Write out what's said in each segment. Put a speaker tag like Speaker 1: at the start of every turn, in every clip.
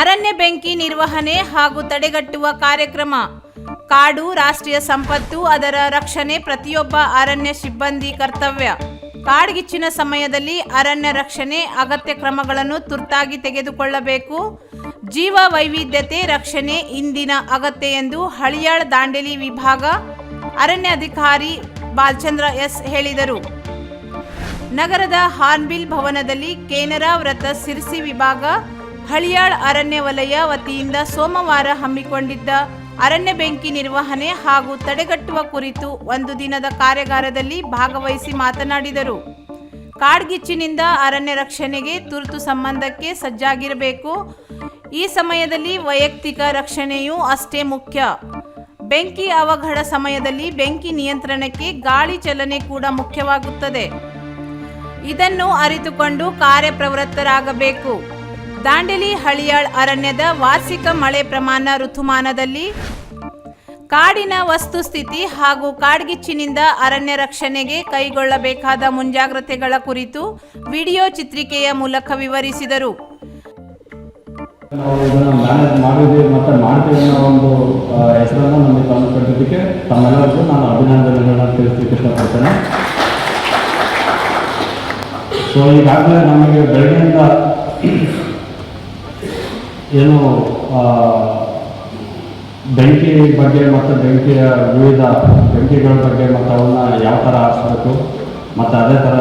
Speaker 1: ಅರಣ್ಯ ಬೆಂಕಿ ನಿರ್ವಹಣೆ ಹಾಗೂ ತಡೆಗಟ್ಟುವ ಕಾರ್ಯಕ್ರಮ. ಕಾಡು ರಾಷ್ಟ್ರೀಯ ಸಂಪತ್ತು, ಅದರ ರಕ್ಷಣೆ ಪ್ರತಿಯೊಬ್ಬ ಅರಣ್ಯ ಸಿಬ್ಬಂದಿ ಕರ್ತವ್ಯ. ಕಾಡ್ಗಿಚ್ಚಿನ ಸಮಯದಲ್ಲಿ ಅರಣ್ಯ ರಕ್ಷಣೆ ಅಗತ್ಯ ಕ್ರಮಗಳನ್ನು ತುರ್ತಾಗಿ ತೆಗೆದುಕೊಳ್ಳಬೇಕು. ಜೀವ ವೈವಿಧ್ಯತೆ ರಕ್ಷಣೆ ಇಂದಿನ ಅಗತ್ಯ ಎಂದು ಹಳಿಯಾಳ್ ದಾಂಡೇಲಿ ವಿಭಾಗ ಅರಣ್ಯಾಧಿಕಾರಿ ಬಾಲಚಂದ್ರ ಎಸ್ ಹೇಳಿದರು. ನಗರದ ಹಾರ್ನ್ಬಿಲ್ ಭವನದಲ್ಲಿ ಕೇನರಾ ವೃತ್ತ ಸಿರ್ಸಿ ವಿಭಾಗ ಹಳಿಯಾಳ್ ಅರಣ್ಯ ವಲಯ ವತಿಯಿಂದ ಸೋಮವಾರ ಹಮ್ಮಿಕೊಂಡಿದ್ದ ಅರಣ್ಯ ಬೆಂಕಿ ನಿರ್ವಹಣೆ ಹಾಗೂ ತಡೆಗಟ್ಟುವ ಕುರಿತು ಒಂದು ದಿನದ ಕಾರ್ಯಾಗಾರದಲ್ಲಿ ಭಾಗವಹಿಸಿ ಮಾತನಾಡಿದರು. ಕಾಡ್ಗಿಚ್ಚಿನಿಂದ ಅರಣ್ಯ ರಕ್ಷಣೆಗೆ ತುರ್ತು ಸಂಬಂಧಕ್ಕೆ ಸಜ್ಜಾಗಿರಬೇಕು. ಈ ಸಮಯದಲ್ಲಿ ವೈಯಕ್ತಿಕ ರಕ್ಷಣೆಯೂ ಅಷ್ಟೇ ಮುಖ್ಯ. ಬೆಂಕಿ ಅವಘಡ ಸಮಯದಲ್ಲಿ ಬೆಂಕಿ ನಿಯಂತ್ರಣಕ್ಕೆ ಗಾಳಿ ಚಲನೆ ಕೂಡ ಮುಖ್ಯವಾಗುತ್ತದೆ. ಇದನ್ನು ಅರಿತುಕೊಂಡು ಕಾರ್ಯಪ್ರವೃತ್ತರಾಗಬೇಕು. ದಾಂಡೇಲಿ ಹಳಿಯಾಳ್ ಅರಣ್ಯದ ವಾರ್ಷಿಕ ಮಳೆ ಪ್ರಮಾಣ ಋತುಮಾನದಲ್ಲಿ ಕಾಡಿನ ವಸ್ತುಸ್ಥಿತಿ ಹಾಗೂ ಕಾಡ್ಗಿಚ್ಚಿನಿಂದ ಅರಣ್ಯ ರಕ್ಷಣೆಗೆ ಕೈಗೊಳ್ಳಬೇಕಾದ ಮುಂಜಾಗ್ರತೆಗಳ ಕುರಿತು ವಿಡಿಯೋ ಚಿತ್ರಿಕೆಯ ಮೂಲಕ ವಿವರಿಸಿದರು.
Speaker 2: ಸೊ ಈಗಾಗಲೇ ನಮಗೆ ಬೆಳಗ್ಗೆಯಿಂದ ಏನು ಬೆಂಕಿ ಬಗ್ಗೆ ಮತ್ತು ಬೆಂಕಿಯ ವಿವಿಧ ಬೆಂಕಿಗಳ ಬಗ್ಗೆ ಮತ್ತು ಅವನ್ನ ಯಾವ ಥರ ಆರಿಸ್ಬೇಕು ಮತ್ತು ಅದೇ ಥರ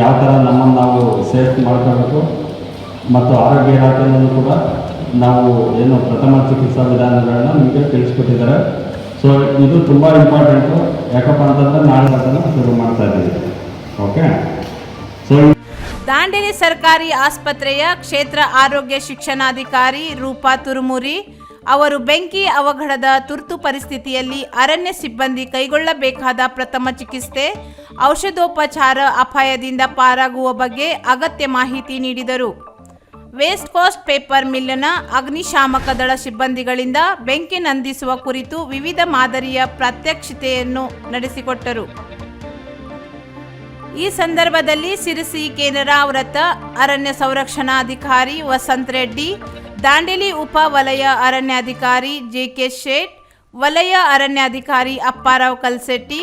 Speaker 2: ಯಾವ ಥರ ನಮ್ಮನ್ನು ನಾವು ಸೇಫ್ ಮಾಡ್ಕೋಬೇಕು ಮತ್ತು ಆರೋಗ್ಯ ಇಲಾಖೆಯಲ್ಲೂ ಕೂಡ ನಾವು ಏನು ಪ್ರಥಮ ಚಿಕಿತ್ಸಾ ವಿಧಾನಗಳನ್ನ ನಿಮಗೆ ತಿಳಿಸ್ಕೊಟ್ಟಿದ್ದಾರೆ. ಸೊ ಇದು ತುಂಬ ಇಂಪಾರ್ಟೆಂಟು ಯಾಕಪ್ಪ ಅಂತಂದರೆ ನಾಳೆ ಅದನ್ನು ಶುರು ಮಾಡ್ತಾ ಇದ್ದೀವಿ. ಓಕೆ ಸೊ
Speaker 1: ದಾಂಡೇಲಿ ಸರ್ಕಾರಿ ಆಸ್ಪತ್ರೆಯ ಕ್ಷೇತ್ರ ಆರೋಗ್ಯ ಶಿಕ್ಷಣಾಧಿಕಾರಿ ರೂಪಾ ತುರುಮುರಿ ಅವರು ಬೆಂಕಿ ಅವಘಡದ ತುರ್ತು ಪರಿಸ್ಥಿತಿಯಲ್ಲಿ ಅರಣ್ಯ ಸಿಬ್ಬಂದಿ ಕೈಗೊಳ್ಳಬೇಕಾದ ಪ್ರಥಮ ಚಿಕಿತ್ಸೆ, ಔಷಧೋಪಚಾರ ಅಪಾಯದಿಂದ ಪಾರಾಗುವ ಬಗ್ಗೆ ಅಗತ್ಯ ಮಾಹಿತಿ ನೀಡಿದರು. ವೇಸ್ಟ್ ಕೋಸ್ಟ್ ಪೇಪರ್ ಮಿಲ್ನ ಅಗ್ನಿಶಾಮಕ ದಳ ಸಿಬ್ಬಂದಿಗಳಿಂದ ಬೆಂಕಿ ನಂದಿಸುವ ಕುರಿತು ವಿವಿಧ ಮಾದರಿಯ ಪ್ರಾತ್ಯಕ್ಷಿತೆಯನ್ನು ನಡೆಸಿಕೊಟ್ಟರು. ಈ ಸಂದರ್ಭದಲ್ಲಿ ಸಿರಿಸಿ ಕೇನರಾ ವೃತ್ತ ಅರಣ್ಯ ಸಂರಕ್ಷಣಾಧಿಕಾರಿ ವಸಂತ್ ರೆಡ್ಡಿ, ದಾಂಡೇಲಿ ಉಪ ವಲಯ ಅರಣ್ಯಾಧಿಕಾರಿ ಜೆ ಕೆ ಶೇಟ್, ವಲಯ ಅರಣ್ಯಾಧಿಕಾರಿ ಅಪ್ಪಾರಾವ್ ಕಲ್ಸೆಟ್ಟಿ,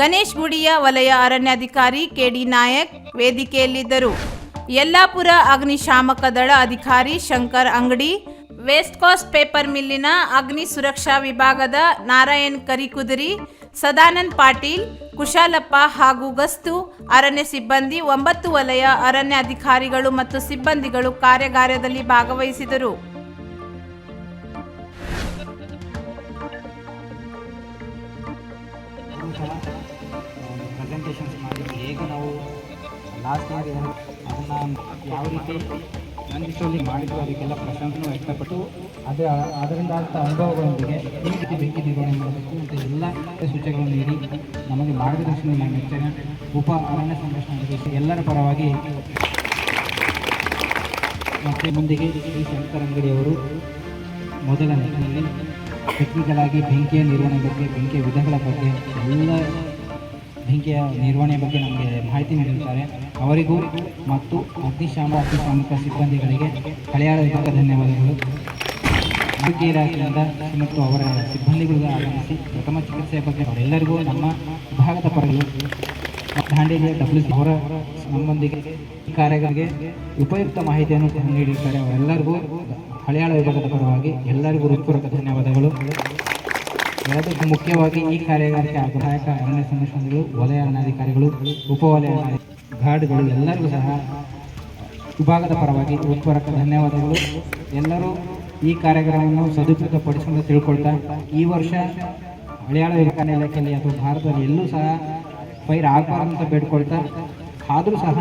Speaker 1: ಗಣೇಶ್ ಗುಡಿಯ ವಲಯ ಅರಣ್ಯಾಧಿಕಾರಿ ಕೆ ಡಿ ನಾಯಕ್ ವೇದಿಕೆಯಲ್ಲಿದ್ದರು. ಯಲ್ಲಾಪುರ ಅಗ್ನಿಶಾಮಕ ದಳ ಅಧಿಕಾರಿ ಶಂಕರ್ ಅಂಗಡಿ, ವೆಸ್ಟ್ ಕಾಸ್ಟ್ ಪೇಪರ್ ಮಿಲ್ಲಿನ ಅಗ್ನಿ ಸುರಕ್ಷಾ ವಿಭಾಗದ ನಾರಾಯಣ್ ಕರಿಕುದರಿ, ಸದಾನಂದ್ ಪಾಟೀಲ್ ಕುಶಾಲಪ್ಪ ಹಾಗೂ ಗಸ್ತು, ಅರಣ್ಯ ಸಿಬ್ಬಂದಿ, ಒಂಬತ್ತು ವಲಯ ಅರಣ್ಯ ಅಧಿಕಾರಿಗಳು ಮತ್ತು ಸಿಬ್ಬಂದಿಗಳು ಕಾರ್ಯಾಗಾರದಲ್ಲಿ ಭಾಗವಹಿಸಿದರು.
Speaker 3: ಲಾಸ್ಟ್ ಯಾವ ರೀತಿ ನಂದಿಷ್ಟಲ್ಲಿ ಮಾಡಿದ್ರು ಅದಕ್ಕೆಲ್ಲ ಪ್ರಶಂಸನೆ ವ್ಯಕ್ತಪಟ್ಟು ಅದು, ಅದರಿಂದ ಆದ ಅನುಭವಗಳೊಂದಿಗೆ ಈ ರೀತಿ ಬೆಂಕಿ ನಿರ್ವಹಣೆ ಮಾಡಬೇಕು ಮತ್ತು ಎಲ್ಲ ಸೂಚನೆಗಳನ್ನು ನೀಡಿ ನಮಗೆ ಮಾರ್ಗದರ್ಶನ ಮಾಡಿರ್ತೇನೆ ಉಪ ಅರಣ್ಯ ಸಂರಕ್ಷಣಾ ಎಲ್ಲರ ಪರವಾಗಿ ಮತ್ತು ಮುಂದಿಗೆ ಶ್ರೀ ಶಂಕರ್ ಅಂಗಡಿಯವರು ಮೊದಲ ನಿಟ್ಟಿನಲ್ಲಿ ಟೆಕ್ನಿಕಲ್ ಆಗಿ ಬೆಂಕಿಯ ನಿರ್ವಹಣೆ ಬಗ್ಗೆ, ಬೆಂಕಿಯ ವಿಧಗಳ ಬಗ್ಗೆ ಎಲ್ಲ ಬೆಂಕಿಯ ನಿರ್ವಹಣೆ ಬಗ್ಗೆ ನಮಗೆ ಮಾಹಿತಿ ನೀಡಿದ್ದಾರೆ ಅವರಿಗೂ ಮತ್ತು ಅಗ್ನಿಶಾಮ ಅಗ್ನಿಶಾಮಕ ಸಿಬ್ಬಂದಿಗಳಿಗೆ ಹಳೆಯಾಳ ವಿಭಾಗ ಧನ್ಯವಾದಗಳು. ಆರೋಗ್ಯ ಇಲಾಖೆಯಿಂದ ಮತ್ತು ಅವರ ಸಿಬ್ಬಂದಿಗಳು ಆಗಮಿಸಿ ಪ್ರಥಮ ಚಿಕಿತ್ಸೆಯ ಬಗ್ಗೆ ಅವರೆಲ್ಲರಿಗೂ ನಮ್ಮ ವಿಭಾಗದ ಪರಗಳು, ದಾಂಡೇಲಿಯ ಡಬ್ಲ್ಯೂ ಅವರ ನಮ್ಮೊಂದಿಗೆ ಈ ಕಾರ್ಯಗಳಿಗೆ ಉಪಯುಕ್ತ ಮಾಹಿತಿಯನ್ನು ನೀಡಿದ್ದಾರೆ. ಅವರೆಲ್ಲರಿಗೂ ಹಳೆಯಾಳ ವಿಭಾಗದ ಪರವಾಗಿ ಎಲ್ಲರಿಗೂ ಹೃತ್ಪೂರ್ವಕ ಧನ್ಯವಾದಗಳು. ಎಲ್ಲದಕ್ಕೂ ಮುಖ್ಯವಾಗಿ ಈ ಕಾರ್ಯಗಾರಿಕೆ ಸಹಾಯಕ ಅರಣ್ಯ ಸಂರಕ್ಷಣೆಗಳು, ವಲಯ ಅರಣ್ಯಾಧಿಕಾರಿಗಳು ಉಪವಲಯ ಗಾರ್ಡ್ಗಳು ಎಲ್ಲರಿಗೂ ಸಹ ವಿಭಾಗದ ಪರವಾಗಿ ಹೃತ್ಪೂರ್ವಕ ಧನ್ಯವಾದಗಳು. ಎಲ್ಲರೂ ಈ ಕಾರ್ಯಕ್ರಮವನ್ನು ಸದುಪಯೋಗಪಡಿಸಿಕೊಂಡು ತಿಳ್ಕೊಳ್ತಾ, ಈ ವರ್ಷ ಮಲಯಾಳ ವಿಜ್ಞಾನ ಇಲಾಖೆಯಲ್ಲಿ ಅಥವಾ ಭಾರತದಲ್ಲಿ ಎಲ್ಲೂ ಸಹ ಪೈರ್ ಆಗಬಾರ್ದು ಅಂತ ಬೇಡ್ಕೊಳ್ತಾ, ಆದರೂ ಸಹ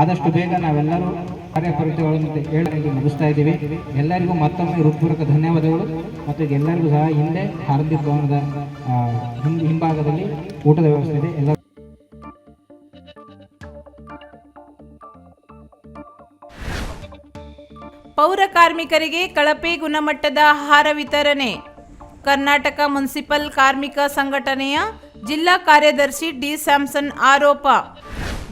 Speaker 3: ಆದಷ್ಟು ಬೇಗ ನಾವೆಲ್ಲರೂ ಕಾರ್ಯಪ್ರವೃತ್ತಿಗಳನ್ನು ಹೇಳಿ ಮುಗಿಸ್ತಾ ಇದ್ದೀವಿ. ಎಲ್ಲರಿಗೂ ಮತ್ತೊಮ್ಮೆ ಹೃತ್ಪೂರ್ವಕ ಧನ್ಯವಾದಗಳು. ಮತ್ತು ಎಲ್ಲರಿಗೂ ಸಹ ಹಿಂದೆ ಹಾರ್ದಿಕ ಭವನದ ಹಿಂಭಾಗದಲ್ಲಿ ಊಟದ ವ್ಯವಸ್ಥೆ ಇದೆ. ಎಲ್ಲ
Speaker 1: ಪೌರ ಕಾರ್ಮಿಕರಿಗೆ ಕಳಪೆ ಗುಣಮಟ್ಟದ ಆಹಾರ ವಿತರಣೆ. ಕರ್ನಾಟಕ ಮುನ್ಸಿಪಲ್ ಕಾರ್ಮಿಕ ಸಂಘಟನೆಯ ಜಿಲ್ಲಾ ಕಾರ್ಯದರ್ಶಿ ಡಿ ಸ್ಯಾಮ್ಸನ್ ಆರೋಪ.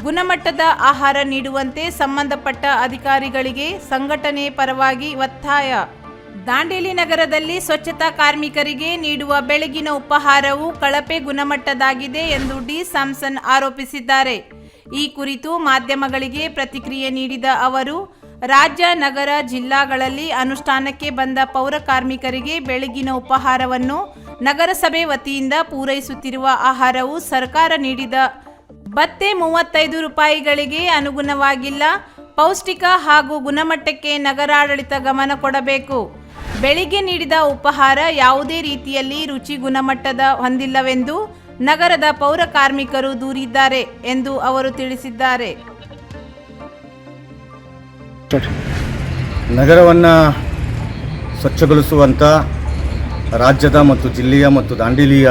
Speaker 1: ಗುಣಮಟ್ಟದ ಆಹಾರ ನೀಡುವಂತೆ ಸಂಬಂಧಪಟ್ಟ ಅಧಿಕಾರಿಗಳಿಗೆ ಸಂಘಟನೆ ಪರವಾಗಿ ಒತ್ತಾಯ. ದಾಂಡೇಲಿ ನಗರದಲ್ಲಿ ಸ್ವಚ್ಛತಾ ಕಾರ್ಮಿಕರಿಗೆ ನೀಡುವ ಬೆಳಗಿನ ಉಪಹಾರವು ಕಳಪೆ ಗುಣಮಟ್ಟದಾಗಿದೆ ಎಂದು ಡಿ ಸ್ಯಾಮ್ಸನ್ ಆರೋಪಿಸಿದ್ದಾರೆ. ಈ ಕುರಿತು ಮಾಧ್ಯಮಗಳಿಗೆ ಪ್ರತಿಕ್ರಿಯೆ ನೀಡಿದ ಅವರು ರಾಜ್ಯ, ನಗರ ಜಿಲ್ಲಾಗಳಲ್ಲಿ ಅನುಷ್ಠಾನಕ್ಕೆ ಬಂದ ಪೌರ ಕಾರ್ಮಿಕರಿಗೆ ಬೆಳಗಿನ ಉಪಹಾರವನ್ನು ನಗರಸಭೆ ವತಿಯಿಂದ ಪೂರೈಸುತ್ತಿರುವ ಆಹಾರವು ಸರ್ಕಾರ ನೀಡಿದ ಭತ್ತೆ ಮೂವತ್ತೈದು ರೂಪಾಯಿಗಳಿಗೆ ಅನುಗುಣವಾಗಿಲ್ಲ. ಪೌಷ್ಟಿಕ ಹಾಗೂ ಗುಣಮಟ್ಟಕ್ಕೆ ನಗರಾಡಳಿತ ಗಮನ ಕೊಡಬೇಕು. ಬೆಳಿಗ್ಗೆ ನೀಡಿದ ಉಪಹಾರ ಯಾವುದೇ ರೀತಿಯಲ್ಲಿ ರುಚಿ ಗುಣಮಟ್ಟದ ಹೊಂದಿಲ್ಲವೆಂದು ನಗರದ ಪೌರ ಕಾರ್ಮಿಕರು ದೂರಿದ್ದಾರೆ ಎಂದು ಅವರು ತಿಳಿಸಿದ್ದಾರೆ.
Speaker 4: ನಗರವನ್ನು ಸ್ವಚ್ಛಗೊಳಿಸುವಂಥ ರಾಜ್ಯದ ಮತ್ತು ಜಿಲ್ಲೆಯ ಮತ್ತು ದಾಂಡೇಲಿಯ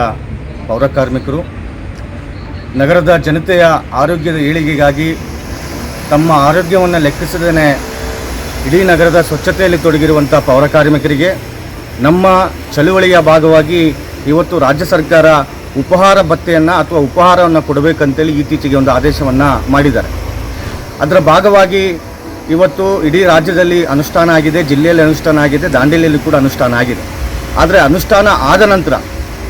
Speaker 4: ಪೌರ ಕಾರ್ಮಿಕರು, ನಗರದ ಜನತೆಯ ಆರೋಗ್ಯದ ಏಳಿಗೆಗಾಗಿ ತಮ್ಮ ಆರೋಗ್ಯವನ್ನು ಲೆಕ್ಕಿಸದೇ ಇಡೀ ನಗರದ ಸ್ವಚ್ಛತೆಯಲ್ಲಿ ತೊಡಗಿರುವಂಥ ಪೌರ ಕಾರ್ಮಿಕರಿಗೆ ನಮ್ಮ ಚಳುವಳಿಯ ಭಾಗವಾಗಿ ಇವತ್ತು ರಾಜ್ಯ ಸರ್ಕಾರ ಉಪಹಾರ ಭತ್ತೆಯನ್ನು ಅಥವಾ ಉಪಹಾರವನ್ನು ಕೊಡಬೇಕಂತೇಳಿ ಇತ್ತೀಚೆಗೆ ಒಂದು ಆದೇಶವನ್ನು ಮಾಡಿದ್ದಾರೆ. ಅದರ ಭಾಗವಾಗಿ ಇವತ್ತು ಇಡೀ ರಾಜ್ಯದಲ್ಲಿ ಅನುಷ್ಠಾನ ಆಗಿದೆ, ಜಿಲ್ಲೆಯಲ್ಲಿ ಅನುಷ್ಠಾನ ಆಗಿದೆ, ದಾಂಡೇಲಿಯಲ್ಲಿ ಕೂಡ ಅನುಷ್ಠಾನ ಆಗಿದೆ. ಆದರೆ ಅನುಷ್ಠಾನ ಆದ ನಂತರ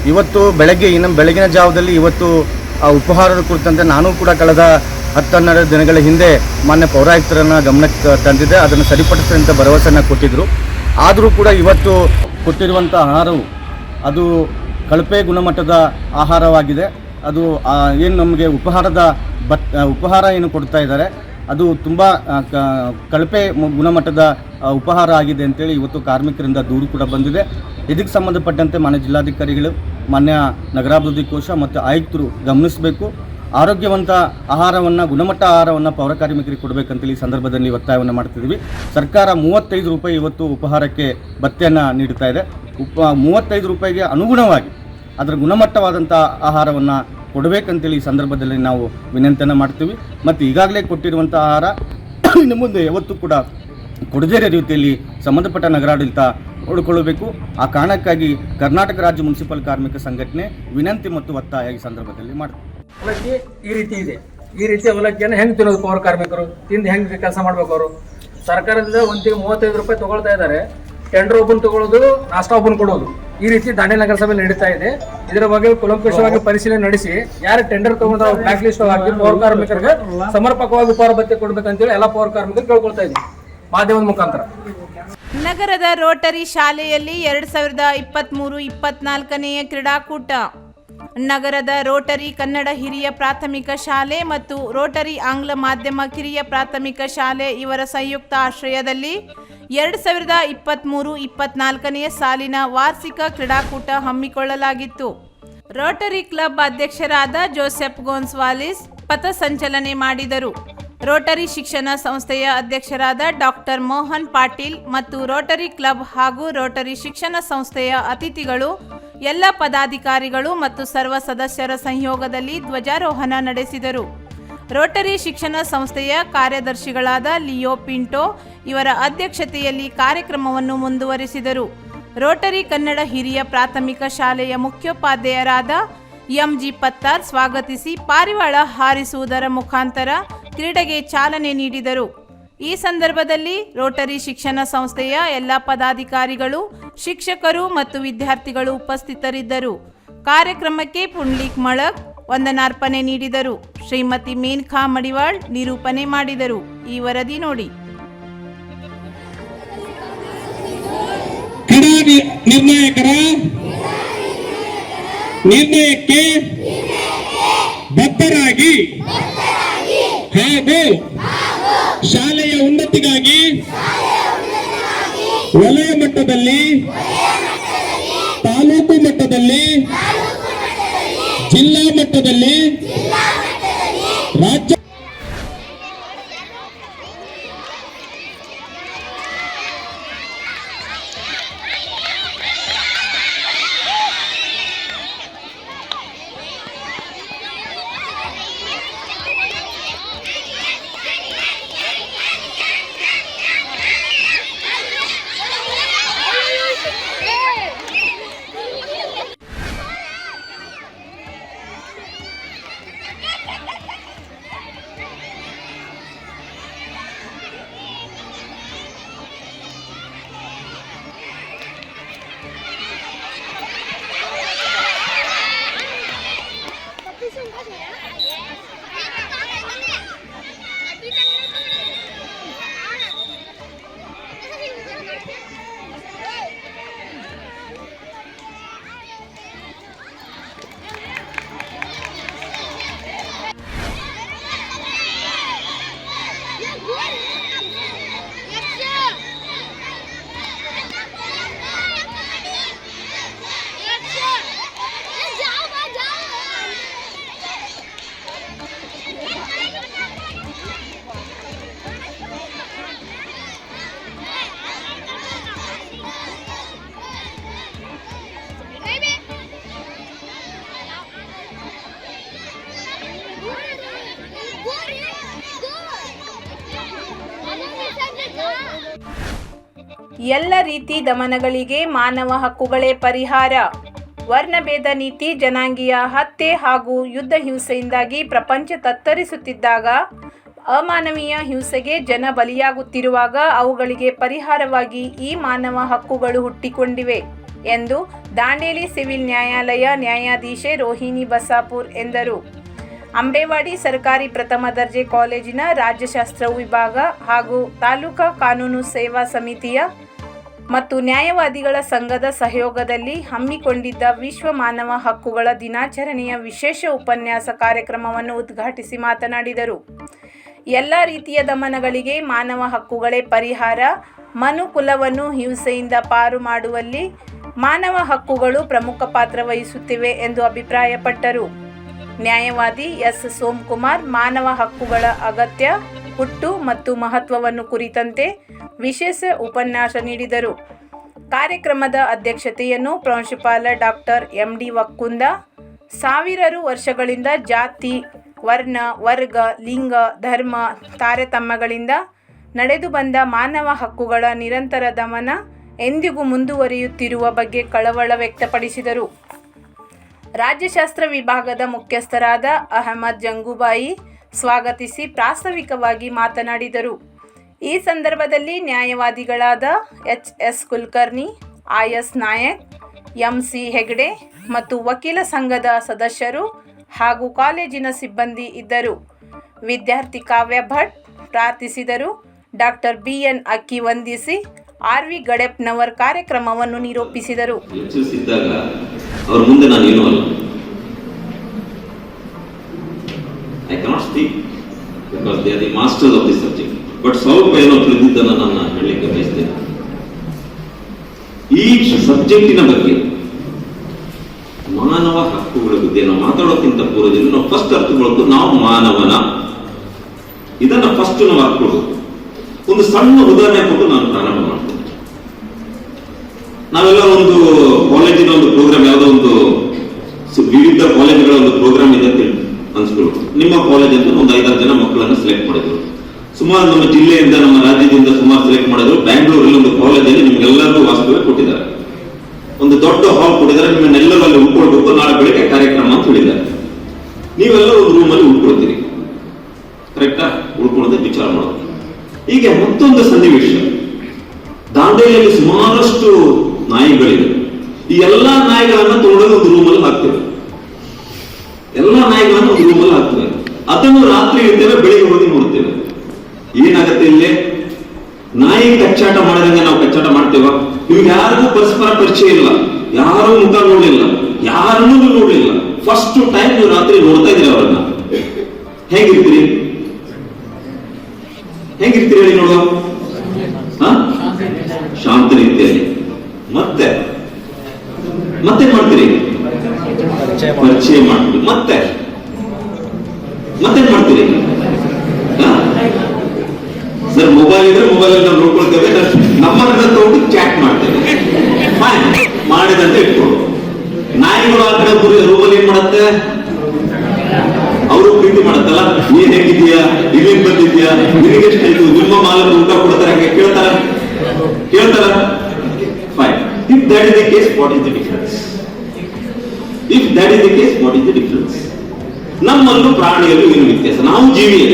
Speaker 4: ಇವತ್ತು ಬೆಳಗ್ಗೆ, ಇನ್ನು ಬೆಳಗಿನ ಜಾವದಲ್ಲಿ ಇವತ್ತು, ಆ, ಉಪಹಾರದ ಕುರಿತಂತೆ ನಾನು ಕೂಡ ಕಳೆದ ಹತ್ತನ್ನೆರಡು ದಿನಗಳ ಹಿಂದೆ ಮಾನ್ಯ ಪೌರಾಯುಕ್ತರನ್ನು ಗಮನಕ್ಕೆ ತಂದಿದ್ದೆ. ಅದನ್ನು ಸರಿಪಡಿಸಿದಂಥ ಭರವಸೆಯನ್ನು ಕೊಟ್ಟಿದ್ದರು ಆದರೂ ಕೂಡ ಇವತ್ತು ಕೊಟ್ಟಿರುವಂಥ ಆಹಾರವು ಅದು ಕಳಪೆ ಗುಣಮಟ್ಟದ ಆಹಾರವಾಗಿದೆ. ಅದು ಏನು ನಮಗೆ ಉಪಹಾರದ ಬಟ್, ಉಪಹಾರ ಏನು ಕೊಡ್ತಾ ಇದ್ದಾರೆ ಅದು ತುಂಬ ಕಳಪೆ ಗುಣಮಟ್ಟದ ಉಪಹಾರ ಆಗಿದೆ ಅಂತೇಳಿ ಇವತ್ತು ಕಾರ್ಮಿಕರಿಂದ ದೂರು ಕೂಡ ಬಂದಿದೆ. ಇದಕ್ಕೆ ಸಂಬಂಧಪಟ್ಟಂತೆ ಮಾನ್ಯ ಜಿಲ್ಲಾಧಿಕಾರಿಗಳು, ಮಾನ್ಯ ನಗರಾಭಿವೃದ್ಧಿ ಕೋಶ ಮತ್ತು ಆಯುಕ್ತರು ಗಮನಿಸಬೇಕು. ಆರೋಗ್ಯವಂತ ಆಹಾರವನ್ನು, ಗುಣಮಟ್ಟ ಆಹಾರವನ್ನು ಪೌರ ಕಾರ್ಮಿಕರಿಗೆ ಕೊಡಬೇಕಂತೇಳಿ ಸಂದರ್ಭದಲ್ಲಿ ಒತ್ತಾಯವನ್ನು ಮಾಡ್ತಿದ್ದೀವಿ. ಸರ್ಕಾರ ಮೂವತ್ತೈದು ರೂಪಾಯಿ ಇವತ್ತು ಉಪಹಾರಕ್ಕೆ ಭತ್ಯೆಯನ್ನು ನೀಡ್ತಾ ಇದೆ. ಉಪ, ಮೂವತ್ತೈದು ರೂಪಾಯಿಗೆ ಅನುಗುಣವಾಗಿ ಅದರ ಗುಣಮಟ್ಟವಾದಂಥ ಆಹಾರವನ್ನು ಕೊಡಬೇಕಂತೇಳಿ ಈ ಸಂದರ್ಭದಲ್ಲಿ ನಾವು ವಿನಂತಿಯನ್ನು ಮಾಡ್ತೀವಿ. ಮತ್ತು ಈಗಾಗಲೇ ಕೊಟ್ಟಿರುವಂಥ ಆಹಾರ, ಇನ್ನು ಮುಂದೆ ಯಾವತ್ತೂ ಕೂಡ ಕೊಡದೇ ರೀತಿಯಲ್ಲಿ ಸಂಬಂಧಪಟ್ಟ ನಗರಾಡಳಿತ ನೋಡಿಕೊಳ್ಳಬೇಕು. ಆ ಕಾರಣಕ್ಕಾಗಿ ಕರ್ನಾಟಕ ರಾಜ್ಯ ಮುನ್ಸಿಪಲ್ ಕಾರ್ಮಿಕ ಸಂಘಟನೆ ವಿನಂತಿ ಮತ್ತು ಒತ್ತಾಯ ಈ ಸಂದರ್ಭದಲ್ಲಿ ಮಾಡ್ತೀವಿ
Speaker 5: ಈ ರೀತಿ ಇದೆ. ಈ ರೀತಿ ಅವಲಕ್ಕಿಯನ್ನು ಹೆಂಗೆ ತಿನ್ನೋದು ಪೌರ ಕಾರ್ಮಿಕರು? ತಿಂದು ಹೆಂಗೆ ಕೆಲಸ ಮಾಡ್ಬೇಕು ಅವರು? ಸರ್ಕಾರದಿಂದ ಒಂದಿಗೆ ಮೂವತ್ತೈದು ರೂಪಾಯಿ ತೊಗೊಳ್ತಾ ಇದ್ದಾರೆ ಟೆಂಡರ್ ಓಪನ್ ತಗೊಳ್ಳೋದು ನಾಷ್ಟ ಓಪನ್ ಕೊಡೋದು. ಈ ರೀತಿ ದಾಂಡೇಲಿ ನಗರಸಭೆ ನಡೀತಾ ಇದೆ. ಇದರ ಬಗ್ಗೆ ಕುಲಂಕುಷವಾಗಿ ಪರಿಶೀಲನೆ ನಡೆಸಿ, ಯಾರು ಟೆಂಡರ್ ತಗೊಂಡ್ರೆ ಅವ್ರು ಬ್ಲಾಕ್ ಲಿಸ್ಟ್ ಹಾಕಿ ಪೌರ ಕಾರ್ಮಿಕರಿಗೆ ಸಮರ್ಪಕವಾಗಿ ಉಪಹಾರ ಭತ್ಯೆ ಕೊಡ್ಬೇಕಂತೇಳಿ ಎಲ್ಲ ಪೌರ ಕಾರ್ಮಿಕರು ಕೇಳ್ಕೊಳ್ತಾ ಇದ್ದೀವಿ ಮಾಧ್ಯಮದ ಮುಖಾಂತರ.
Speaker 1: ನಗರದ ರೋಟರಿ ಶಾಲೆಯಲ್ಲಿ ಎರಡ್ ಸಾವಿರದ ಇಪ್ಪತ್ತ್ ಮೂರು ಇಪ್ಪತ್ನಾಲ್ಕನೆಯ ಕ್ರೀಡಾಕೂಟ. ನಗರದ ರೋಟರಿ ಕನ್ನಡ ಹಿರಿಯ ಪ್ರಾಥಮಿಕ ಶಾಲೆ ಮತ್ತು ರೋಟರಿ ಆಂಗ್ಲ ಮಾಧ್ಯಮ ಕಿರಿಯ ಪ್ರಾಥಮಿಕ ಶಾಲೆ ಇವರ ಸಂಯುಕ್ತ ಆಶ್ರಯದಲ್ಲಿ ಎರಡು ಸಾವಿರದ ಇಪ್ಪತ್ತ್ಮೂರು ಇಪ್ಪತ್ನಾಲ್ಕನೆಯ ಸಾಲಿನ ವಾರ್ಷಿಕ ಕ್ರೀಡಾಕೂಟ ಹಮ್ಮಿಕೊಳ್ಳಲಾಗಿತ್ತು. ರೋಟರಿ ಕ್ಲಬ್ ಅಧ್ಯಕ್ಷರಾದ ಜೋಸೆಫ್ ಗೋನ್ಸ್ವಾಲಿಸ್ ಪಥಸಂಚಲನೆ ಮಾಡಿದರು. ರೋಟರಿ ಶಿಕ್ಷಣ ಸಂಸ್ಥೆಯ ಅಧ್ಯಕ್ಷರಾದ ಡಾಕ್ಟರ್ ಮೋಹನ್ ಪಾಟೀಲ್ ಮತ್ತು ರೋಟರಿ ಕ್ಲಬ್ ಹಾಗೂ ರೋಟರಿ ಶಿಕ್ಷಣ ಸಂಸ್ಥೆಯ ಅತಿಥಿಗಳು, ಎಲ್ಲ ಪದಾಧಿಕಾರಿಗಳು ಮತ್ತು ಸರ್ವ ಸದಸ್ಯರ ಸಂಯೋಗದಲ್ಲಿ ಧ್ವಜಾರೋಹಣ ನಡೆಸಿದರು. ರೋಟರಿ ಶಿಕ್ಷಣ ಸಂಸ್ಥೆಯ ಕಾರ್ಯದರ್ಶಿಗಳಾದ ಲಿಯೋ ಪಿಂಟೋ ಇವರ ಅಧ್ಯಕ್ಷತೆಯಲ್ಲಿ ಕಾರ್ಯಕ್ರಮವನ್ನು ಮುಂದುವರಿಸಿದರು. ರೋಟರಿ ಕನ್ನಡ ಹಿರಿಯ ಪ್ರಾಥಮಿಕ ಶಾಲೆಯ ಮುಖ್ಯೋಪಾಧ್ಯಾಯರಾದ ಎಂಜಿ ಪತ್ತಾರ್ ಸ್ವಾಗತಿಸಿ ಪಾರಿವಾಳ ಹಾರಿಸುವುದರ ಮುಖಾಂತರ ಕ್ರೀಡೆಗೆ ಚಾಲನೆ ನೀಡಿದರು. ಈ ಸಂದರ್ಭದಲ್ಲಿ ರೋಟರಿ ಶಿಕ್ಷಣ ಸಂಸ್ಥೆಯ ಎಲ್ಲ ಪದಾಧಿಕಾರಿಗಳು, ಶಿಕ್ಷಕರು ಮತ್ತು ವಿದ್ಯಾರ್ಥಿಗಳು ಉಪಸ್ಥಿತರಿದ್ದರು. ಕಾರ್ಯಕ್ರಮಕ್ಕೆ ಪುಂಡ್ಲಿಕ್ ಮಳಕ್ ವಂದನಾರ್ಪಣೆ ನೀಡಿದರು. ಶ್ರೀಮತಿ ಮೇನ್ಖಾ ಮಡಿವಾಳ್ ನಿರೂಪಣೆ ಮಾಡಿದರು. ಈ ವರದಿ ನೋಡಿ.
Speaker 6: ನಿರ್ಣಾಯಕರ? ನಿರ್ಣಯಕ್ಕೆ ಬದ್ಧರಾಗಿ? ಹಾಗೂ ಶಾಲೆಯ ಉನ್ನತಿಗಾಗಿ? ವಲಯ ಮಟ್ಟದಲ್ಲಿ? ತಾಲೂಕು ಮಟ್ಟದಲ್ಲಿ? ಜಿಲ್ಲಾ ಮಟ್ಟದಲ್ಲಿ? ರಾಜ್ಯ
Speaker 1: ಎಲ್ಲ ರೀತಿ ದಮನಗಳಿಗೆ ಮಾನವ ಹಕ್ಕುಗಳೇ ಪರಿಹಾರ. ವರ್ಣಭೇದ ನೀತಿ ಜನಾಂಗೀಯ ಹತ್ಯೆ ಹಾಗೂ ಯುದ್ಧ ಹಿಂಸೆಯಿಂದಾಗಿ ಪ್ರಪಂಚ ತತ್ತರಿಸುತ್ತಿದ್ದಾಗ ಅಮಾನವೀಯ ಹಿಂಸೆಗೆ ಜನ ಬಲಿಯಾಗುತ್ತಿರುವಾಗ ಅವುಗಳಿಗೆ ಪರಿಹಾರವಾಗಿ ಈ ಮಾನವ ಹಕ್ಕುಗಳು ಹುಟ್ಟಿಕೊಂಡಿವೆ ಎಂದು ದಾಂಡೇಲಿ ಸಿವಿಲ್ ನ್ಯಾಯಾಲಯ ನ್ಯಾಯಾಧೀಶೆ ರೋಹಿಣಿ ಬಸಾಪುರ್ ಎಂದರು. ಅಂಬೇವಾಡಿ ಸರ್ಕಾರಿ ಪ್ರಥಮ ದರ್ಜೆ ಕಾಲೇಜಿನ ರಾಜ್ಯಶಾಸ್ತ್ರ ವಿಭಾಗ ಹಾಗೂ ತಾಲೂಕಾ ಕಾನೂನು ಸೇವಾ ಸಮಿತಿಯ ಮತ್ತು ನ್ಯಾಯವಾದಿಗಳ ಸಂಘದ ಸಹಯೋಗದಲ್ಲಿ ಹಮ್ಮಿಕೊಂಡಿದ್ದ ವಿಶ್ವ ಮಾನವ ಹಕ್ಕುಗಳ ದಿನಾಚರಣೆಯ ವಿಶೇಷ ಉಪನ್ಯಾಸ ಕಾರ್ಯಕ್ರಮವನ್ನು ಉದ್ಘಾಟಿಸಿ ಮಾತನಾಡಿದರು. ಎಲ್ಲ ರೀತಿಯ ದಮನಗಳಿಗೆ ಮಾನವ ಹಕ್ಕುಗಳೇ ಪರಿಹಾರ. ಮನುಕುಲವನ್ನು ಹಿಂಸೆಯಿಂದ ಪಾರು ಮಾಡುವಲ್ಲಿ ಮಾನವ ಹಕ್ಕುಗಳು ಪ್ರಮುಖ ಪಾತ್ರ ವಹಿಸುತ್ತಿವೆ ಎಂದು ಅಭಿಪ್ರಾಯಪಟ್ಟರು. ನ್ಯಾಯವಾದಿ ಎಸ್. ಸೋಮಕುಮಾರ್, ಮಾನವ ಹಕ್ಕುಗಳ ಅಗತ್ಯ ಹುಟ್ಟು ಮತ್ತು ಮಹತ್ವವನ್ನು ಕುರಿತಂತೆ ವಿಶೇಷ ಉಪನ್ಯಾಸ ನೀಡಿದರು. ಕಾರ್ಯಕ್ರಮದ ಅಧ್ಯಕ್ಷತೆಯನ್ನು ಪ್ರಾಂಶುಪಾಲ ಡಾಕ್ಟರ್ ಎಂ ಡಿ ವಕ್ಕುಂದ, ಸಾವಿರಾರು ವರ್ಷಗಳಿಂದ ಜಾತಿ, ವರ್ಣ, ವರ್ಗ, ಲಿಂಗ, ಧರ್ಮ ತಾರತಮ್ಯಗಳಿಂದ ನಡೆದು ಬಂದ ಮಾನವ ಹಕ್ಕುಗಳ ನಿರಂತರ ದಮನ ಎಂದಿಗೂ ಮುಂದುವರಿಯುತ್ತಿರುವ ಬಗ್ಗೆ ಕಳವಳ ವ್ಯಕ್ತಪಡಿಸಿದರು. ರಾಜ್ಯಶಾಸ್ತ್ರ ವಿಭಾಗದ ಮುಖ್ಯಸ್ಥರಾದ ಅಹಮದ್ ಜಂಗೂಬಾಯಿ ಸ್ವಾಗತಿಸಿ ಪ್ರಾಸ್ತಾವಿಕವಾಗಿ ಮಾತನಾಡಿದರು. ಈ ಸಂದರ್ಭದಲ್ಲಿ ನ್ಯಾಯವಾದಿಗಳಾದ H S Kulkarni, I S Nayak, M C Hegde ಮತ್ತು ವಕೀಲ ಸಂಘದ ಸದಸ್ಯರು ಹಾಗೂ ಕಾಲೇಜಿನ ಸಿಬ್ಬಂದಿ ಇದ್ದರು. ವಿದ್ಯಾರ್ಥಿ ಕಾವ್ಯ ಭಟ್ ಪ್ರಾರ್ಥಿಸಿದರು. ಡಾಕ್ಟರ್ ಬಿ ಎನ್ ಅಕ್ಕಿ ವಂದಿಸಿ ಆರ್ ವಿ ಗಡೆಪ್ನವರ್ ಕಾರ್ಯಕ್ರಮವನ್ನು ನಿರೂಪಿಸಿದರು
Speaker 7: ಲೆಕ್ಚರ್ಸ್ ಇದ್ದಾಗ ಅವ್ರ ಮುಂದೆ ನಾನು ಏನೂ ಅಲ್ಲ I cannot speak because they are the masters of the subject but ಸ್ವಲ್ಪ ಏನೋ ತಿಳಿದಿದ್ದನ್ನ ನಾನು ಹೇಳಲಿಕ್ಕೆ ಬಯಸ್ತೇನೆ. ಈ ಸಬ್ಜೆಕ್ಟಿನ ಬಗ್ಗೆ ಮಾನವ ಹಕ್ಕುಗಳ ಬಗ್ಗೆ ನಾವು ಮಾತಾಡೋಕ್ಕಿಂತ ಪೂರ್ವದಲ್ಲಿ ನಾವು ಫಸ್ಟ್ ಅರ್ಥಗೊಳ್ಬೇಕು ನಾವು ಮಾನವನ. ಇದನ್ನ ಫಸ್ಟ್ ನಾವು ಅರ್ಥಕೊಳ್ಬೇಕು ಒಂದು ಸಣ್ಣ ಉದಾಹರಣೆ ಕೊಟ್ಟು ನಾನು ಪ್ರಾರಂಭ ಮಾಡ್ತೇನೆ. ನಾವೆಲ್ಲ ಒಂದು ಕಾಲೇಜಿನ ಒಂದು ಪ್ರೋಗ್ರಾಮ್ ಯಾವುದೋ ಒಂದು ಸ- ವಿವಿಧ ಕಾಲೇಜುಗಳ ಒಂದು ಪ್ರೋಗ್ರಾಮ್ ಇದೆ ಅಂತ ಅನ್ಸ್ಕೊಳ್ತು ನಿಮ್ಮ ಕಾಲೇಜ್ ಅಂತ ಒಂದು ಐದಾರು ಜನ ಮಕ್ಕಳನ್ನ ಸೆಲೆಕ್ಟ್ ಮಾಡಿದ್ರು. ಸುಮಾರು ನಮ್ಮ ಜಿಲ್ಲೆಯಿಂದ, ನಮ್ಮ ರಾಜ್ಯದಿಂದ ಸುಮಾರು ಸೆಲೆಕ್ಟ್ ಮಾಡಿದ್ರು. ಬ್ಯಾಂಗ್ಳೂರಲ್ಲಿ ಒಂದು ಕಾಲೇಜಲ್ಲಿ ನಿಮ್ಗೆಲ್ಲರಿಗೂ ವಾಸ್ತವ್ಯ ಕೊಟ್ಟಿದ್ದಾರೆ. ಒಂದು ದೊಡ್ಡ ಹಾಲ್ ಕೊಟ್ಟಿದ್ದಾರೆ. ನಿಮ್ಮನ್ನೆಲ್ಲರೂ ಅಲ್ಲಿ ಉಳ್ಕೊಳ್ಬೇಕು. ನಾಳೆ ಬೆಳಿಗ್ಗೆ ಕಾರ್ಯಕ್ರಮ ಅಂತ ಹೇಳಿದ್ದಾರೆ. ನೀವೆಲ್ಲ ಒಂದು ರೂಮಲ್ಲಿ ಉಳ್ಕೊಳ್ತೀರಿ. ಕರೆಕ್ಟಾ ಉಳ್ಕೊಳ್ಳೋದೇ ವಿಚಾರ ಮಾಡೋದು. ಹೀಗೆ ಮತ್ತೊಂದು ಸನ್ನಿವೇಶ. ದಾಂಡೇಲಿಯಲ್ಲಿ ಸುಮಾರಷ್ಟು ನಾಯಿಗಳಿವೆ ಈ ಎಲ್ಲಾ ನಾಯಿಗಳನ್ನ ತೊಗೊಂಡೋಗಿ ಒಂದು ರೂಮಲ್ಲಿ ಹಾಕ್ತೇವೆ. ಎಲ್ಲಾ ನಾಯಿಗಳನ್ನ ಒಂದು ರೂಮಲ್ಲಿ ಹಾಕ್ತೇವೆ. ಅದನ್ನು ರಾತ್ರಿ ಇರ್ತೇವೆ ಬೆಳಿಗ್ಗೆ ಹೋಗಿ ನೋಡ್ತೇವೆ. ಏನಾಗತ್ತೆ ಇಲ್ಲಿ? ನಾಯಿ ಕಚ್ಚಾಟ ಮಾಡಿದಂಗೆ ನಾವು ಕಚ್ಚಾಟ ಮಾಡ್ತೇವ? ಇವ್ರಿಗೆ ಯಾರಿಗೂ ಪರಸ್ಪರ ಪರಿಚಯ ಇಲ್ಲ. ಯಾರೂ ಮುಖ ನೋಡಿಲ್ಲ ಯಾರನ್ನೂ ನೋಡಿಲ್ಲ ನೋಡ್ಲಿಲ್ಲ. ಫಸ್ಟ್ ಟೈಮ್ ನೀವು ರಾತ್ರಿ ನೋಡ್ತಾ ಇದ್ರಿ ಅವರನ್ನ. ಹೇಗಿರ್ತೀರಿ? ಹೇಗಿರ್ತೀರಿ ಹೇಳಿ ನೋಡುವ? ಹಾ? ಶಾಂತ ರೀತಿಯಲ್ಲಿ. ಮತ್ತೆ? ಮತ್ತೆ ಮಾಡ್ತೀರಿ? ಪರಿಚಯ ಮಾಡ್ತೀರಿ ಮತ್ತೆ? ಮತ್ತೇನ್ ಮಾಡ್ತೀರಿ? ಸರ್ ಮೊಬೈಲ್ ಇದ್ರೆ ಮೊಬೈಲ್ ನಾವು ನೋಡ್ಕೊಳ್ತೇವೆ ನಂಬರ್ ತಗೊಂಡು ಚಾಟ್ ಮಾಡ್ತೇವೆ. ಮಾಡಿದಂತೆ ಇಟ್ಕೊಂಡು. ನಾಯಿಗಳು ಆ ಕಡೆ ರೂಮಲ್ಲಿ ಏನ್ ಮಾಡುತ್ತೆ? ಅವರು ಪ್ರೀತಿ ಮಾಡತ್ತಲ್ಲ? ನೀನ್ ಹೇಗಿದ್ಯಾ ಇಲ್ಲಿಗೆ ಬಂದಿದ್ಯಾ ನಿನಗೆ ಎಷ್ಟು ನಿಮ್ಮ ಮಾಲಕ ಊಟ ಕೊಡ್ತಾರೆ ಹಂಗೆ ಕೇಳ್ತಾರ? ಕೇಳ್ತಾರ? Fine if that is the case what is the difference if that is the case what is the difference ನಮ್ಮಲ್ಲೂ ಪ್ರಾಣಿಯಲ್ಲೂ ಏನು ವ್ಯತ್ಯಾಸ? ನಾವು ಜೀವಿಯೇ.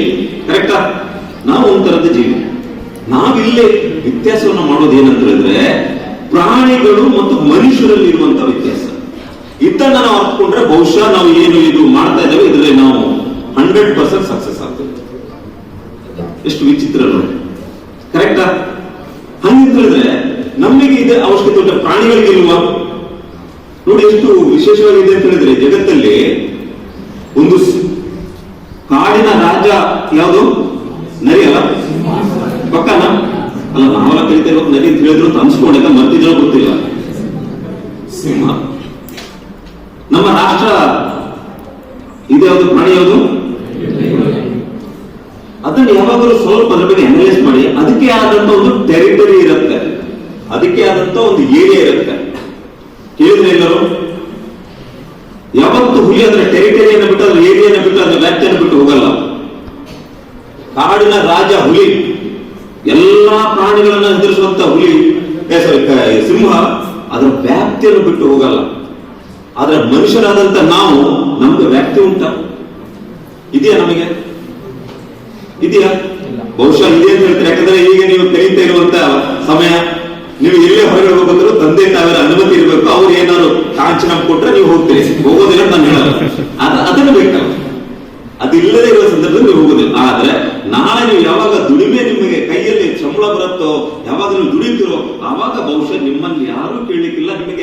Speaker 7: ಕರೆಕ್ಟಾ ನಾವು ಒಂಥರದ ಜೀವಿ. ನಾವಿಲ್ಲೇ ವ್ಯತ್ಯಾಸವನ್ನು ಹೇಳಿದ್ರೆ ಪ್ರಾಣಿಗಳು ಮತ್ತು ಮನುಷ್ಯರಲ್ಲಿ ಇರುವಂತಹ ವ್ಯತ್ಯಾಸ. ಇದನ್ನ ನಾವು ಅರ್ಥಕೊಂಡ್ರೆ ಬಹುಶಃ ನಾವು ಏನು ಇದು ಮಾಡ್ತಾ ಇದ್ದೇವೆ, ಇದರಲ್ಲಿ ನಾವು ಹಂಡ್ರೆಡ್ ಪರ್ಸೆಂಟ್ ಸಕ್ಸಸ್ ಆಗ್ತೇವೆ ಎಷ್ಟು ವಿಚಿತ್ರ ನೋಡಿ. ಕರೆಕ್ಟಾ ಹಂಗಂತ ಹೇಳಿದ್ರೆ ನಮಗೆ ಇದೆ ಅವಶ್ಯಕತೆ ಉಂಟು ಪ್ರಾಣಿಗಳಿಗೆ ಇಲ್ವಾ? ನೋಡಿ ಎಷ್ಟು ವಿಶೇಷವಾಗಿದೆ ಅಂತ ಹೇಳಿದ್ರೆ ಜಗತ್ತಲ್ಲಿ ಒಂದು ಕಾಡಿನ ರಾಜ ಯಾವುದು? ನರಿ ಅಲ್ಲ? ಪಕ್ಕನ? ಅಲ್ಲ, ನಾವೆಲ್ಲ ಕಲಿತಾ ಇರೋ ನರಿ ಅಂತ ಹೇಳಿದ್ರು ಅಂತ ಅನ್ಸ್ಕೊಂಡಿದ್ದ ಮತ್ತಿದ್ರು ಗೊತ್ತಿಲ್ಲ. ಸಿಂಹ. ನಮ್ಮ ರಾಷ್ಟ್ರ ಇದು ಯಾವುದು? ಪ್ರಾಣಿ ಯಾವುದು? ಅದನ್ನ ಯಾವಾಗಲೂ ಸ್ವಲ್ಪ ಅದ್ರ ಬಗ್ಗೆ ಅನಲೈಸ್ ಮಾಡಿ, ಅದಕ್ಕೆ ಆದಂತ ಒಂದು ಟೆರಿಟರಿ ಇರುತ್ತೆ. ಅದಕ್ಕೆ ಆದಂತ ಒಂದು ಏರಿಯಾ ಇರುತ್ತೆ. ಕೇಳಿದ್ರೆ ಎಲ್ಲರೂ? ಯಾವತ್ತು ಹುಲಿ ಅಂದ್ರೆ ಟೆರಿಟರಿಯನ್ನು ಬಿಟ್ಟು ಅದ್ರ ಏರಿಯಾನ ಬಿಟ್ಟು ಅದ್ರ ವ್ಯಾಪ್ತಿಯನ್ನು ಬಿಟ್ಟು ಹೋಗಲ್ಲ. ಕಾಡಿನ ರಾಜ ಹುಲಿ, ಎಲ್ಲಾ ಪ್ರಾಣಿಗಳನ್ನ ಹೆದರಿಸುವಂತ ಹುಲಿ ಸಿಂಹ, ಅದರ ವ್ಯಾಪ್ತಿಯನ್ನು ಬಿಟ್ಟು ಹೋಗಲ್ಲ. ಆದ್ರೆ ಮನುಷ್ಯರಾದಂತ ನಾವು ನಮ್ಗೆ ವ್ಯಾಪ್ತಿ ಉಂಟ? ಇದೆಯಾ ನಮಗೆ? ಇದೆಯಾ? ಬಹುಶಃ ಇದೆ ಅಂತ ಹೇಳ್ತಾರೆ. ಯಾಕಂದ್ರೆ ಈಗ ನೀವು ಕಲಿತಾ ಇರುವಂತ ಸಮಯ, ನೀವು ಎಲ್ಲೇ ಹೊರಗಡೆ ಹೋಗೋದ್ರು ತಂದೆ ತಾವರ ಅನುಮತಿ ಇರಬೇಕು. ಅವ್ರು ಏನಾದ್ರು ಕಾಂಚನ ಕೊಟ್ರೆ ಹೋಗೋದಿಲ್ಲ ಅಂತ ನಾನು ಹೇಳಲ್ಲ. ಅದನ್ನು ಬೇಕಲ್ಲ. ಅದಿಲ್ಲದೆ ಇರುವ ಸಂದರ್ಭದಲ್ಲಿ ನೀವು ಹೋಗುದಿಲ್ಲ. ಆದ್ರೆ ನಾಳೆ ನೀವು ಯಾವಾಗ ದುಡಿಮೆ ನಿಮಗೆ ಕೈಯಲ್ಲಿ ಸಂಬಳ ಬರುತ್ತೋ, ಯಾವಾಗ ನೀವು ದುಡಿತೀರೋ, ಆವಾಗ ಬಹುಶಃ ನಿಮ್ಮನ್ನು ಯಾರು ಕೇಳಲಿಕ್ಕಿಲ್ಲ ನಿಮಗೆ